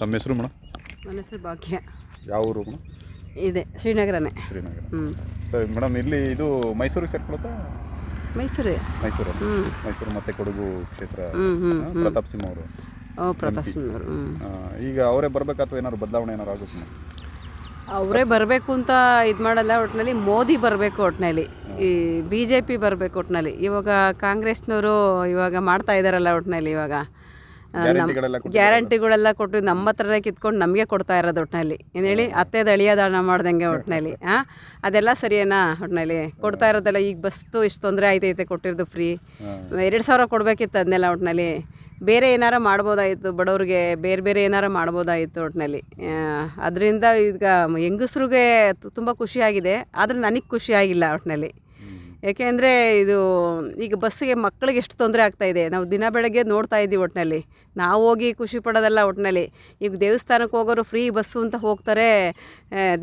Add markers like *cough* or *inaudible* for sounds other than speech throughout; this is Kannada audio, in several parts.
ತಮ್ಮ ಹೆಸರು ಮೇಡಮ್? ನನ್ನ ಹೆಸರು ಭಾಗ್ಯ. ಯಾವ ಊರು ಮೇಡಮ್? ಇದೆ ಶ್ರೀನಗರನೇ. ಶ್ರೀನಗರ. ಹ್ಞೂ ಸರಿ ಮೇಡಮ್ ಇಲ್ಲಿ ಇದು ಮೈಸೂರಿಗೆ ಸೇರ್ಕೊಳುತ್ತಾ ಮೈಸೂರು. ಮೈಸೂರು ಮೈಸೂರು ಮತ್ತೆ ಕೊಡಗು ಕ್ಷೇತ್ರ ಪ್ರತಾಪ್ ಸಿಂಹ ಅವರು. ಪ್ರತಾಪ್ ಸಿಂಹ ಅವರು ಈಗ ಅವರೇ ಬರ್ಬೇಕಾ ಏನಾದ್ರು ಬದಲಾವಣೆ ಏನಾರು ಆಗುತ್ತೆ ಅವರೇ ಬರಬೇಕು ಅಂತ ಇದು ಮಾಡಲ್ಲ ಒಟ್ಟಿನಲ್ಲಿ ಮೋದಿ ಬರಬೇಕು ಒಟ್ಟಿನಲ್ಲಿ ಈ ಬಿ ಜೆ ಪಿ ಬರಬೇಕು ಒಟ್ಟಿನಲ್ಲಿ ಇವಾಗ ಕಾಂಗ್ರೆಸ್ನವರು ಇವಾಗ ಮಾಡ್ತಾ ಇದ್ದಾರಲ್ಲ ಒಟ್ಟಿನಲ್ಲಿ ಇವಾಗ. ಗ್ಯಾರಂಟಿಗಳೆಲ್ಲ ಕೊಟ್ಟು ನಮ್ಮ ಹತ್ರನೇ ಕಿತ್ಕೊಂಡು ನಮಗೆ ಕೊಡ್ತಾ ಇರೋದು ಒಟ್ಟಿನಲ್ಲಿ ಏನು ಹೇಳಿ ಅತ್ತೆದ ಅಳಿಯೋದಾಣ ಮಾಡ್ದಂಗೆ ಒಟ್ಟಿನಲ್ಲಿ ಹಾಂ *laughs* ಅದೆಲ್ಲ ಸರಿಯೇನಾ ಒಟ್ಟಿನಲ್ಲಿ ಕೊಡ್ತಾ ಇರೋದೆಲ್ಲ ಈಗ ಬಸ್ತು ಇಷ್ಟು ತೊಂದರೆ ಆಯ್ತೈತೆ ಕೊಟ್ಟಿರೋದು ಫ್ರೀ ಎರಡು ಸಾವಿರ ಕೊಡಬೇಕಿತ್ತು ಅದನ್ನೆಲ್ಲ ಒಟ್ಟಿನಲ್ಲಿ ಬೇರೆ ಏನಾರು ಮಾಡ್ಬೋದಾಯಿತು ಬಡವ್ರಿಗೆ? ಬೇರೆ ಬೇರೆ ಏನಾರು ಮಾಡ್ಬೋದಾಯಿತು ಒಟ್ಟಿನಲ್ಲಿ ಅದರಿಂದ ಈಗ ಹೆಂಗಸ್ರಿಗೆ ತುಂಬ ಖುಷಿಯಾಗಿದೆ ಆದರೆ ನನಗೆ ಖುಷಿಯಾಗಿಲ್ಲ ಒಟ್ಟಿನಲ್ಲಿ ಯಾಕೆಂದರೆ ಇದು ಈಗ ಬಸ್ಸಿಗೆ ಮಕ್ಕಳಿಗೆ ಎಷ್ಟು ತೊಂದರೆ ಆಗ್ತಾ ಇದೆ. ನಾವು ದಿನ ಬೆಳಗ್ಗೆ ನೋಡ್ತಾ ಇದ್ದೀವಿ ಒಟ್ಟಿನಲ್ಲಿ ನಾವು ಹೋಗಿ ಖುಷಿ ಪಡೋದಲ್ಲ ಒಟ್ಟಿನಲ್ಲಿ ಈಗ ದೇವಸ್ಥಾನಕ್ಕೆ ಹೋಗೋರು ಫ್ರೀ ಬಸ್ಸು ಅಂತ ಹೋಗ್ತಾರೆ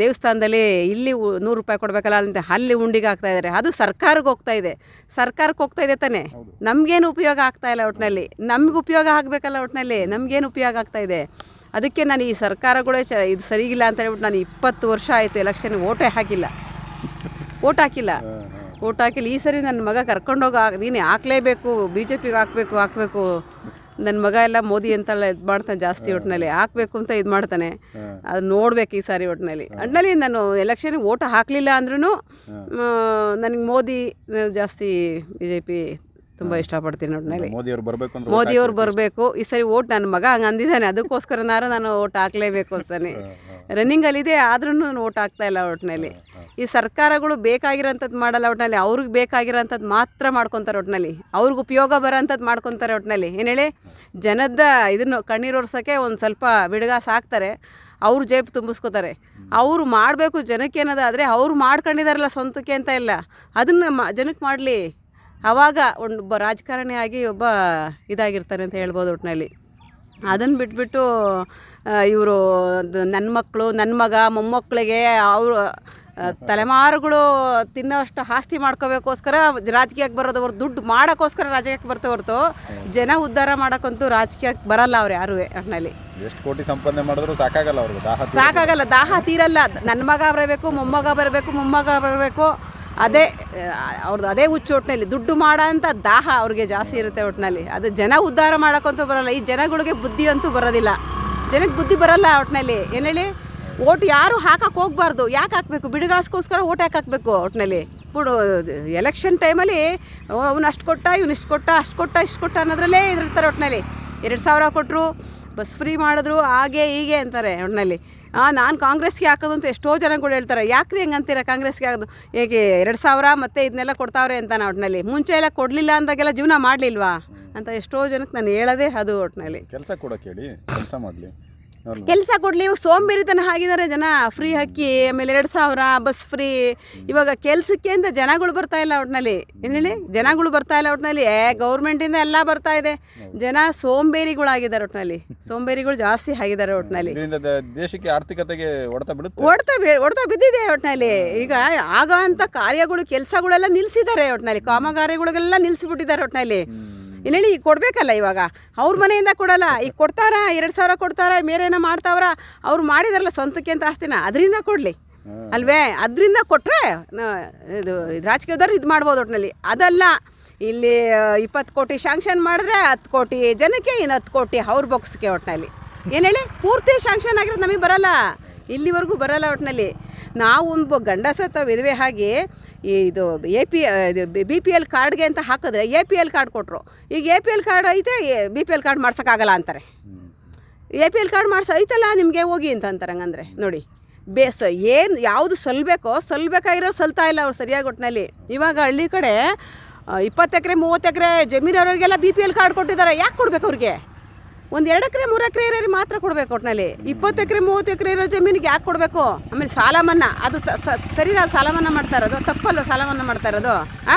ದೇವಸ್ಥಾನದಲ್ಲಿ ಇಲ್ಲಿ ನೂರು ರೂಪಾಯಿ ಕೊಡಬೇಕಲ್ಲ ಅಂತ ಅಲ್ಲಿ ಉಂಡಿಗೆ ಆಗ್ತಾ ಇದ್ದಾರೆ. ಅದು ಸರ್ಕಾರಕ್ಕೆ ಹೋಗ್ತಾ ಇದೆ. ಸರ್ಕಾರಕ್ಕೆ ಹೋಗ್ತಾ ಇದೆ ತಾನೇ. ನಮಗೇನು ಉಪಯೋಗ ಆಗ್ತಾ ಇಲ್ಲ ಒಟ್ಟಿನಲ್ಲಿ ನಮ್ಗೆ ಉಪಯೋಗ ಆಗಬೇಕಲ್ಲ ಒಟ್ಟಿನಲ್ಲಿ ನಮಗೇನು ಉಪಯೋಗ ಆಗ್ತಾ ಇದೆ. ಅದಕ್ಕೆ ನಾನು ಈ ಸರ್ಕಾರಗಳೇ ಚ ಇದು ಸರಿಗಿಲ್ಲ ಅಂತ ಹೇಳ್ಬಿಟ್ಟು ನಾನು ಇಪ್ಪತ್ತು ವರ್ಷ ಆಯಿತು ಎಲೆಕ್ಷನ್ಗೆ ಓಟೇ ಹಾಕಿಲ್ಲ. ಓಟ್ ಹಾಕಿಲ್ಲ. ಓಟ್ ಹಾಕಿಲ್ಲ ಈ ಸರಿ ನನ್ನ ಮಗ ಕರ್ಕೊಂಡೋಗಿ ಹಾಕ್ ನೀನು ಹಾಕ್ಲೇಬೇಕು ಬಿ ಜೆ ಪಿಗೆ ಹಾಕಬೇಕು ಹಾಕಬೇಕು. ನನ್ನ ಮಗ ಎಲ್ಲ ಮೋದಿ ಅಂತೆಲ್ಲ ಇದು ಮಾಡ್ತಾನೆ ಜಾಸ್ತಿ ಒಟ್ಟಿನಲ್ಲಿ ಹಾಕಬೇಕು ಅಂತ ಇದು ಮಾಡ್ತಾನೆ. ಅದು ನೋಡ್ಬೇಕು ಈ ಸಾರಿ ಒಟ್ಟಿನಲ್ಲಿ ಒಟ್ಟಿನಲ್ಲಿ ನಾನು ಎಲೆಕ್ಷನ್ ಓಟ್ ಹಾಕಲಿಲ್ಲ ಅಂದ್ರೂ ನನಗೆ ಮೋದಿ ಜಾಸ್ತಿ ಬಿ ಜೆ ಪಿ ತುಂಬ ಇಷ್ಟಪಡ್ತೀನಿ ಒಟ್ಟಿನಲ್ಲಿ ಮೋದಿಯವ್ರು ಬರಬೇಕು ಈ ಸರಿ ಓಟ್ ನನ್ನ ಮಗ ಹಂಗೆ ಅಂದಿದ್ದಾನೆ. ಅದಕ್ಕೋಸ್ಕರನಾರು ನಾನು ಓಟ್ ಹಾಕ್ಲೇಬೇಕು ಅಂತಾನೆ ರನ್ನಿಂಗಲ್ಲಿದೆ ಆದ್ರೂ ನಾನು ಓಟ್ ಹಾಕ್ತಾ ಇಲ್ಲ ಒಟ್ಟಿನಲ್ಲಿ ಈ ಸರ್ಕಾರಗಳು ಬೇಕಾಗಿರೋಂಥದ್ದು ಮಾಡಲ್ಲ ಒಟ್ಟಿನಲ್ಲಿ ಅವ್ರಿಗೆ ಬೇಕಾಗಿರೋಂಥದ್ದು ಮಾತ್ರ ಮಾಡ್ಕೊತಾರೆ ಒಟ್ಟಿನಲ್ಲಿ ಅವ್ರಿಗೆ ಉಪಯೋಗ ಬರೋಂಥದ್ದು ಮಾಡ್ಕೊತಾರೆ ಒಟ್ಟಿನಲ್ಲಿ ಏನು ಹೇಳಿ, ಜನದ ಇದನ್ನು ಕಣ್ಣೀರು ಒರೆಸೋಕ್ಕೆ ಒಂದು ಸ್ವಲ್ಪ ಬಿಡುಗಾಸ ಹಾಕ್ತಾರೆ, ಅವ್ರು ಜೇಬ್ ತುಂಬಿಸ್ಕೋತಾರೆ. ಅವರು ಮಾಡಬೇಕು ಜನಕ್ಕೆ ಏನದಾದರೆ ಅವ್ರು ಮಾಡ್ಕೊಂಡಿದಾರಲ್ಲ ಸ್ವಂತಕ್ಕೆ ಅಂತ ಇಲ್ಲ. ಅದನ್ನು ಮಾ, ಜನಕ್ಕೆ ಮಾಡಲಿ. ಆವಾಗ ಒಬ್ಬ ರಾಜಕಾರಣಿ ಆಗಿ ಒಬ್ಬ ಇದಾಗಿರ್ತಾನೆ ಅಂತ ಹೇಳ್ಬೋದು ಒಟ್ಟಿನಲ್ಲಿ ಅದನ್ನು ಬಿಟ್ಬಿಟ್ಟು ಇವರು ನನ್ನ ಮಕ್ಕಳು ನನ್ನ ಮಗ ಮೊಮ್ಮಕ್ಕಳಿಗೆ ಅವರು ತಲೆಮಾರುಗಳು ತಿನ್ನೋಷ್ಟು ಆಸ್ತಿ ಮಾಡ್ಕೋಬೇಕೋಸ್ಕರ ರಾಜಕೀಯಕ್ಕೆ ಬರೋದು ಅವ್ರು ದುಡ್ಡು ಮಾಡೋಕ್ಕೋಸ್ಕರ ರಾಜಕೀಯಕ್ಕೆ ಬರ್ತಾ ಹೊರತು ಜನ ಉದ್ಧಾರ ಮಾಡೋಕ್ಕಂತೂ ರಾಜಕೀಯಕ್ಕೆ ಬರಲ್ಲ ಅವ್ರು ಯಾರು ಅಣ್ಣಲ್ಲಿ ಎಷ್ಟು ಕೋಟಿ ಸಂಪಾದನೆ ಮಾಡಿದ್ರು ಸಾಕಾಗಲ್ಲ ಅವ್ರಿಗೆ ದಾಹ ಸಾಕಾಗಲ್ಲ ದಾಹ ತೀರಲ್ಲ. ನನ್ನ ಮಗ ಬರಬೇಕು ಮೊಮ್ಮಗ ಬರಬೇಕು ಮೊಮ್ಮಗ ಬರಬೇಕು. ಅದೇ ಅವ್ರದ್ದು ಅದೇ ಹುಚ್ಚು ಒಟ್ಟಿನಲ್ಲಿ ದುಡ್ಡು ಮಾಡೋ ಅಂತ ದಾಹ ಅವ್ರಿಗೆ ಜಾಸ್ತಿ ಇರುತ್ತೆ ಒಟ್ಟಿನಲ್ಲಿ ಅದು ಜನ ಉದ್ಧಾರ ಮಾಡೋಕ್ಕಂತೂ ಬರಲ್ಲ. ಈ ಜನಗಳಿಗೆ ಬುದ್ಧಿ ಅಂತೂ ಬರೋದಿಲ್ಲ. ಜನಕ್ಕೆ ಬುದ್ಧಿ ಬರಲ್ಲ ಒಟ್ಟಿನಲ್ಲಿ ಏನು ಹೇಳಿ? ಓಟ್ ಯಾರು ಹಾಕಕ್ಕೆ ಹೋಗ್ಬಾರ್ದು. ಯಾಕೆ ಹಾಕಬೇಕು? ಬಿಡುಗಾಸ್ಕೋಸ್ಕರ ಓಟ್ ಯಾಕೆ ಹಾಕಬೇಕು ಒಟ್ಟಿನಲ್ಲಿ ಬಿಡು ಎಲೆಕ್ಷನ್ ಟೈಮಲ್ಲಿ ಅವ್ನು ಅಷ್ಟು ಕೊಟ್ಟ, ಇವ್ನು ಇಷ್ಟು ಕೊಟ್ಟ, ಅಷ್ಟು ಕೊಟ್ಟ, ಇಷ್ಟು ಕೊಟ್ಟ ಅನ್ನೋದ್ರಲ್ಲೇ ಇದಿರ್ತಾರೆ ಒಟ್ಟಿನಲ್ಲಿ ಎರಡು ಸಾವಿರ ಕೊಟ್ಟರು ಬಸ್ ಫ್ರೀ ಮಾಡಿದ್ರು, ಹಾಗೆ, ಹೀಗೆ ಅಂತಾರೆ ಒಟ್ಟಿನಲ್ಲಿ ಹಾಂ ನಾನು ಕಾಂಗ್ರೆಸ್ಗೆ ಹಾಕೋದು ಅಂತ ಎಷ್ಟೋ ಜನಗಳು ಹೇಳ್ತಾರೆ. ಯಾಕ್ರಿ ಹೆಂಗೆ ಅಂತೀರ ಕಾಂಗ್ರೆಸ್ಗೆ ಹಾಕೋದು? ಹೇಗೆ ಎರಡು ಸಾವಿರ ಮತ್ತು ಇದನ್ನೆಲ್ಲ ಕೊಡ್ತಾವ್ರೆ ಅಂತ ನಾನು ಒಟ್ಟಿನಲ್ಲಿ ಮುಂಚೆ ಎಲ್ಲ ಕೊಡಲಿಲ್ಲ ಅಂದಾಗೆಲ್ಲ ಜೀವನ ಮಾಡಲಿಲ್ವಾ? ಅಂತ ಎಷ್ಟೋ ಜನಕ್ಕೆ ನಾನು ಹೇಳೋದೇ ಅದು ಒಟ್ಟಿನಲ್ಲಿ ಕೆಲಸ ಕೊಡೋಕೆ ಹೇಳಿ ಕೆಲಸ ಮಾಡಲಿ. ಕೆಲಸ ಕೊಡ್ಲಿ ಇವಾಗ ಸೋಂಬೇರಿತನ ಆಗಿದ್ದಾರೆ ಜನ. ಫ್ರೀ ಹಕ್ಕಿ ಆಮೇಲೆ ಎರಡು ಸಾವಿರ ಬಸ್ ಫ್ರೀ ಇವಾಗ ಕೆಲಸಕ್ಕೆ ಅಂತ ಜನಗಳು ಬರ್ತಾ ಇಲ್ಲ ಒಟ್ನಲ್ಲಿ. ಏನು ಹೇಳಿ? ಜನಗಳು ಬರ್ತಾ ಇಲ್ಲ ಒಟ್ನಲ್ಲಿ. ಏ ಗೌರ್ಮೆಂಟಿಂದ ಎಲ್ಲ ಬರ್ತಾ ಇದೆ. ಜನ ಸೋಂಬೇರಿಗಳಾಗಿದ್ದಾರೆ ಒಟ್ಟಿನಲ್ಲಿ *laughs* ಸೋಂಬೇರಿಗಳು ಜಾಸ್ತಿ ಆಗಿದ್ದಾರೆ ಒಟ್ಟಿನಲ್ಲಿ ಇದರಿಂದ ದೇಶಕ್ಕೆ ಆರ್ಥಿಕತೆಗೆ ಹೊಡೆತ ಬಿಡುತ್ತೆ. ಹೊಡ್ತಾ ಹೊಡ್ತಾ ಬಿದ್ದಿದೆ ಒಟ್ಟಿನಲ್ಲಿ ಈಗ ಆಗೋ ಅಂತ ಕಾರ್ಯಗಳು ಕೆಲಸಗಳೆಲ್ಲ ನಿಲ್ಲಿಸಿದ್ದಾರೆ ಒಟ್ಟಿನಲ್ಲಿ ಕಾಮಗಾರಿಗಳಿಗೆಲ್ಲ ನಿಲ್ಸಿಬಿಟ್ಟಿದ್ದಾರೆ ಒಟ್ಟಿನಲ್ಲಿ ಏನು ಹೇಳಿ ಈಗ ಕೊಡಬೇಕಲ್ಲ ಇವಾಗ? ಅವ್ರ ಮನೆಯಿಂದ ಕೊಡಲ್ಲ. ಈಗ ಕೊಡ್ತಾರ? ಎರಡು ಸಾವಿರ ಕೊಡ್ತಾರ? ಮೇರೇನೋ ಮಾಡ್ತಾವ್ರ? ಅವ್ರು ಮಾಡಿದಾರಲ್ಲ ಸ್ವಂತಕ್ಕೆ ಅಂತ ಆಸ್ತಿನ. ಅದರಿಂದ ಕೊಡಲಿ. ಅಲ್ವೇ? ಅದರಿಂದ ಕೊಟ್ಟರೆ ಇದು ರಾಜಕೀಯದವ್ರು ಇದು ಮಾಡ್ಬೋದು ಒಟ್ಟಿನಲ್ಲಿ ಅದಲ್ಲ ಇಲ್ಲಿ ಇಪ್ಪತ್ತು ಕೋಟಿ ಶಾಂಕ್ಷನ್ ಮಾಡಿದ್ರೆ ಹತ್ತು ಕೋಟಿ ಜನಕ್ಕೆ ಇನ್ನು ಹತ್ತು ಕೋಟಿ ಅವ್ರ ಬಾಕ್ಸ್ಗೆ ಒಟ್ಟಿನಲ್ಲಿ ಏನು ಹೇಳಿ? ಪೂರ್ತಿ ಶಾಂಕ್ಷನ್ ಆಗಿರೋದು ನಮಗೆ ಬರಲ್ಲ. ಇಲ್ಲಿವರೆಗೂ ಬರಲ್ಲ ಒಟ್ಟಿನಲ್ಲಿ ನಾವು ಒಂದು ಗಂಡಸತ್ತ ವಿಧವೆ ಹಾಗೆ ಈ ಇದು A P B P L ಕಾರ್ಡ್ಗೆ ಅಂತ ಹಾಕಿದ್ರೆ ಎ ಪಿ ಎಲ್ ಕಾರ್ಡ್ ಕೊಟ್ಟರು ಈಗ ಎ ಪಿ ಎಲ್ ಕಾರ್ಡ್ ಐತೆ ಬಿ ಪಿ ಎಲ್ ಕಾರ್ಡ್ ಮಾಡ್ಸೋಕ್ಕಾಗಲ್ಲ ಅಂತಾರೆ. ಎ ಪಿ ಎಲ್ ಕಾರ್ಡ್ ಮಾಡ್ಸ, ಐತಲ್ಲ ನಿಮಗೆ ಹೋಗಿ ಅಂತ ಅಂತಾರೆ ಹಂಗಂದ್ರೆ ನೋಡಿ. ಬೇಸ ಏನು, ಯಾವುದು ಸಲ್ಬೇಕೋ ಸಲ್ಬೇಕಾಗಿರೋ ಸಲ್ತಾ ಇಲ್ಲ ಅವ್ರು ಸರಿಯಾಗಿ ಒಟ್ಟಿನಲ್ಲಿ ಇವಾಗ ಹಳ್ಳಿ ಕಡೆ ಇಪ್ಪತ್ತು ಎಕರೆ, ಮೂವತ್ತು ಎಕರೆ ಜಮೀನವ್ರಿಗೆಲ್ಲ ಬಿ ಪಿ ಎಲ್ ಕಾರ್ಡ್ ಕೊಟ್ಟಿದ್ದಾರೆ. ಯಾಕೆ ಕೊಡ್ಬೇಕು ಅವ್ರಿಗೆ? ಒಂದು ಎರಡು ಎಕರೆ ಮೂರು ಎಕರೆ ಇರೋರು ಮಾತ್ರ ಕೊಡಬೇಕು ಒಟ್ಟಿನಲ್ಲಿ ಇಪ್ಪತ್ತು ಎಕರೆ ಮೂವತ್ತು ಎಕರೆ ಇರೋ ಜಮೀನಿಗೆ ಯಾಕೆ ಕೊಡಬೇಕು? ಆಮೇಲೆ ಸಾಲ ಮನ್ನಾ ಅದು ಸರಿನಾ ಸಾಲ ಮನ್ನಾ ಮಾಡ್ತಾ ಇರೋದು ತಪ್ಪಲ್ಲ ಸಾಲ ಮನ್ನಾ ಮಾಡ್ತಾ ಇರೋದು? ಆ?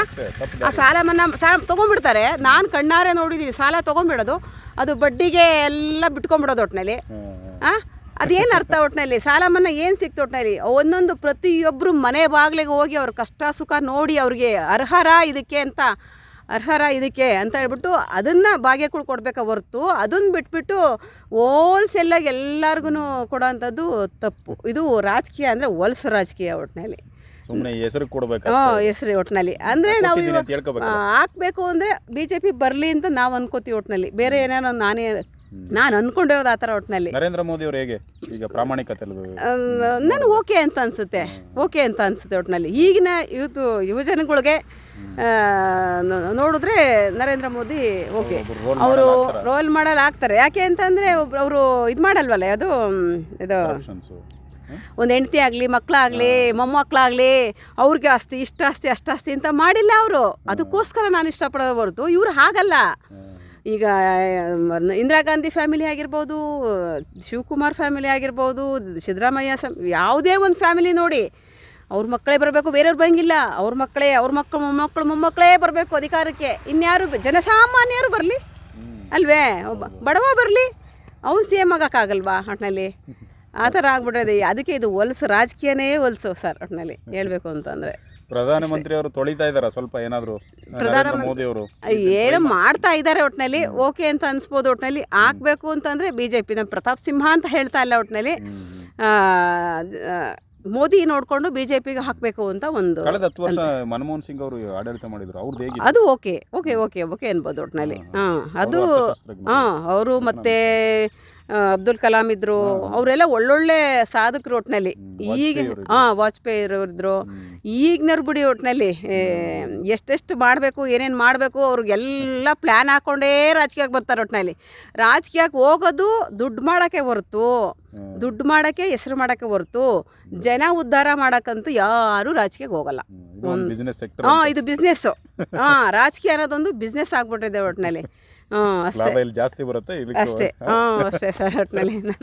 ಆ ಸಾಲ ಮನ್ನಾ ಸಾಲ ತೊಗೊಂಡ್ಬಿಡ್ತಾರೆ. ನಾನು ಕಣ್ಣಾರೆ ನೋಡಿದ್ದೀನಿ ಸಾಲ ತೊಗೊಂಡ್ಬಿಡೋದು. ಅದು ಬಡ್ಡಿಗೆ ಎಲ್ಲ ಬಿಟ್ಕೊಂಡ್ಬಿಡೋದು ಒಟ್ಟಿನಲ್ಲಿ ಆ? ಅದೇನು ಅರ್ಥ ಒಟ್ಟಿನಲ್ಲಿ ಸಾಲ ಮನ್ನಾ ಏನು ಸಿಕ್ತು ಒಟ್ಟಿನಲ್ಲಿ ಒಂದೊಂದು ಪ್ರತಿಯೊಬ್ಬರು ಮನೆ ಬಾಗಿಲಿಗೆ ಹೋಗಿ ಅವ್ರ ಕಷ್ಟ ಸುಖ ನೋಡಿ ಅವ್ರಿಗೆ ಅರ್ಹರ ಇದಕ್ಕೆ ಅಂತ ಅರ್ಹರ ಇದಕ್ಕೆ ಅಂತ ಹೇಳ್ಬಿಟ್ಟು ಅದನ್ನು ಭಾಗ್ಯಗಳು ಕೊಡಬೇಕ ಹೊರ್ತು ಅದನ್ನು ಬಿಟ್ಬಿಟ್ಟು ಹೋಲ್ಸೆಲ್ಲಾಗಿ ಎಲ್ಲರಿಗೂ ಕೊಡೋವಂಥದ್ದು ತಪ್ಪು. ಇದು ರಾಜಕೀಯ ಅಂದರೆ ಹೊಲ್ಸು ರಾಜಕೀಯ ಒಟ್ಟಿನಲ್ಲಿ ಸುಮ್ಮನೆ ಹೆಸರು ಕೊಡಬೇಕು ಹಾಂ ಹೆಸ್ರು ಒಟ್ಟಿನಲ್ಲಿ ಅಂದರೆ ನಾವು ಹಾಕ್ಬೇಕು ಅಂದರೆ ಬಿ ಜೆ ಪಿ ಬರಲಿ ಅಂತ ನಾವು ಅಂದ್ಕೋತೀವಿ ಒಟ್ಟಿನಲ್ಲಿ ಬೇರೆ ಏನೇನೋ ನಾನೇ ನಾನು ಅನ್ಕೊಂಡಿರೋದು ಆ ಥರ ಒಟ್ಟಿನಲ್ಲಿ ನರೇಂದ್ರ ಮೋದಿ ಅವರು ಹೇಗೆ? ಈಗ ಪ್ರಾಮಾಣಿಕತೆ ನನಗೆ ಓಕೆ ಅಂತ ಅನಿಸುತ್ತೆ. ಓಕೆ ಅಂತ ಅನಿಸುತ್ತೆ ಒಟ್ಟಿನಲ್ಲಿ ಈಗಿನ ಇವತ್ತು ಯುವಜನಗಳಿಗೆ ನೋಡಿದ್ರೆ ನರೇಂದ್ರ ಮೋದಿ ಓಕೆ. ಅವರು ರೋಲ್ ಮಾಡಲ್ ಆಗ್ತಾರೆ. ಯಾಕೆ ಅಂತಂದರೆ ಅವರು ಇದು ಮಾಡಲ್ವಲ್ಲ ಅದು ಇದು ಒಂದು ಹೆಂಡತಿ ಆಗಲಿ ಮಕ್ಕಳಾಗಲಿ ಮೊಮ್ಮಕ್ಕಳಾಗಲಿ ಅವ್ರಿಗೆ ಆಸ್ತಿ ಇಷ್ಟ ಆಸ್ತಿ ಅಷ್ಟು ಆಸ್ತಿ ಅಂತ ಮಾಡಿಲ್ಲ ಅವರು. ಅದಕ್ಕೋಸ್ಕರ ನಾನು ಇಷ್ಟಪಡೋದು ಹೊರತು. ಇವ್ರು ಹಾಗಲ್ಲ. ಈಗ ಇಂದಿರಾ ಗಾಂಧಿ ಫ್ಯಾಮಿಲಿ ಆಗಿರ್ಬೋದು, ಶಿವಕುಮಾರ್ ಫ್ಯಾಮಿಲಿ ಆಗಿರ್ಬೋದು, ಸಿದ್ದರಾಮಯ್ಯ ಸಮ್, ಯಾವುದೇ ಒಂದು ಫ್ಯಾಮಿಲಿ ನೋಡಿ, ಅವ್ರ ಮಕ್ಕಳೇ ಬರಬೇಕು, ಬೇರೆಯವ್ರು ಬಂಗಿಲ್ಲ ಅವ್ರ ಮಕ್ಕಳೇ, ಅವ್ರ ಮಕ್ಕಳು, ಮೊಮ್ಮಕ್ಕಳು, ಮೊಮ್ಮಕ್ಕಳೇ ಬರಬೇಕು ಅಧಿಕಾರಕ್ಕೆ. ಇನ್ಯಾರು ಜನಸಾಮಾನ್ಯರು ಬರಲಿ. ಅಲ್ವೇ? ಒಬ್ಬ, ಬಡವ ಬರಲಿ. ಅವ್ನು ಸಿ ಎಂ ಆಗೋಕ್ಕಾಗಲ್ವಾ ಒಟ್ಟಿನಲ್ಲಿ ಆ ಥರ ಆಗ್ಬಿಟ್ರೆ ಅದಕ್ಕೆ ಇದು ಹೊಲಸು, ರಾಜಕೀಯನೇ ಹೊಲಸು ಸರ್ ಒಟ್ಟಿನಲ್ಲಿ ಹೇಳಬೇಕು ಅಂತಂದರೆ. ಪ್ರಧಾನಮಂತ್ರಿ ಅವರು ತೊಳಿತಾ ಇದಾರ ಸ್ವಲ್ಪ ಏನಾದ್ರು ನರೇಂದ್ರ ಮೋದಿ ಅವರು ಏನು ಮಾಡ್ತಾ ಇದ್ದಾರೆ ಒಟ್ಟಿನಲ್ಲಿ ಓಕೆ ಅಂತ ಅನ್ಸ್ಬೋದು ಒಟ್ಟಿನಲ್ಲಿ ಹಾಕ್ಬೇಕು ಅಂತಂದ್ರೆ ಬಿ ಜೆ ಪಿ ನಮ್ಮ ಪ್ರತಾಪ್ ಸಿಂಹ ಅಂತ ಹೇಳ್ತಾ ಇಲ್ಲ ಒಟ್ಟಿನಲ್ಲಿ ಮೋದಿ ನೋಡಿಕೊಂಡು ಬಿ ಜೆ ಪಿಗೆ ಹಾಕಬೇಕು ಅಂತ ಒಂದು ಕಳೆದ ಹತ್ತು ವರ್ಷ ಮನಮೋಹನ್ ಸಿಂಗ್ ಅವರು ಆಡಳಿತ ಮಾಡಿದ್ರು ಅವ್ರದ್ದು ಹೇಗೆ ಅದು ಓಕೆ ಓಕೆ ಓಕೆ ಓಕೆ ಅನ್ಬೋದು ಒಟ್ಟಿನಲ್ಲಿ ಹಾಂ ಅದು. ಹಾಂ ಅವರು ಮತ್ತು ಅಬ್ದುಲ್ ಕಲಾಂ ಇದ್ರು ಅವರೆಲ್ಲ ಒಳ್ಳೊಳ್ಳೆ ಸಾಧಕರು ಒಟ್ಟಿನಲ್ಲಿ ಈಗ ಹಾಂ ವಾಜಪೇಯಿ ಇದ್ರು. ಈಗಿನವ್ರು ಬಿಡಿ ಒಟ್ಟಿನಲ್ಲಿ ಎಷ್ಟೆಷ್ಟು ಮಾಡಬೇಕು ಏನೇನು ಮಾಡಬೇಕು ಅವ್ರಿಗೆಲ್ಲ ಪ್ಲ್ಯಾನ್ ಹಾಕ್ಕೊಂಡೇ ರಾಜಕೀಯಕ್ಕೆ ಬರ್ತಾರೆ ಒಟ್ಟಿನಲ್ಲಿ ರಾಜಕೀಯಕ್ಕೆ ಹೋಗೋದು ದುಡ್ಡು ಮಾಡೋಕ್ಕೆ ಹೊರತು ದುಡ್ಡು ಮಾಡೋಕ್ಕೆ ಹೆಸರು ಮಾಡೋಕ್ಕೆ ಹೊರತು ಜನ ಉದ್ಧಾರ ಮಾಡೋಕ್ಕಂತೂ ಯಾರೂ ರಾಜಕೀಯಕ್ಕೆ ಹೋಗಲ್ಲ. ಹಾಂ ಇದು ಬಿಸ್ನೆಸ್ಸು ಹಾಂ ರಾಜಕೀಯ ಅನ್ನೋದೊಂದು ಬಿಸ್ನೆಸ್ ಆಗ್ಬಿಟ್ಟಿದೆ ಒಟ್ಟಿನಲ್ಲಿ ಅಷ್ಟೇ. ಜಾಸ್ತಿ ಬರುತ್ತೆ ಅಷ್ಟೇ. ಹಾಂ. ಅಷ್ಟೇ ಸರ್ ಒಟ್ಟಿನಲ್ಲಿ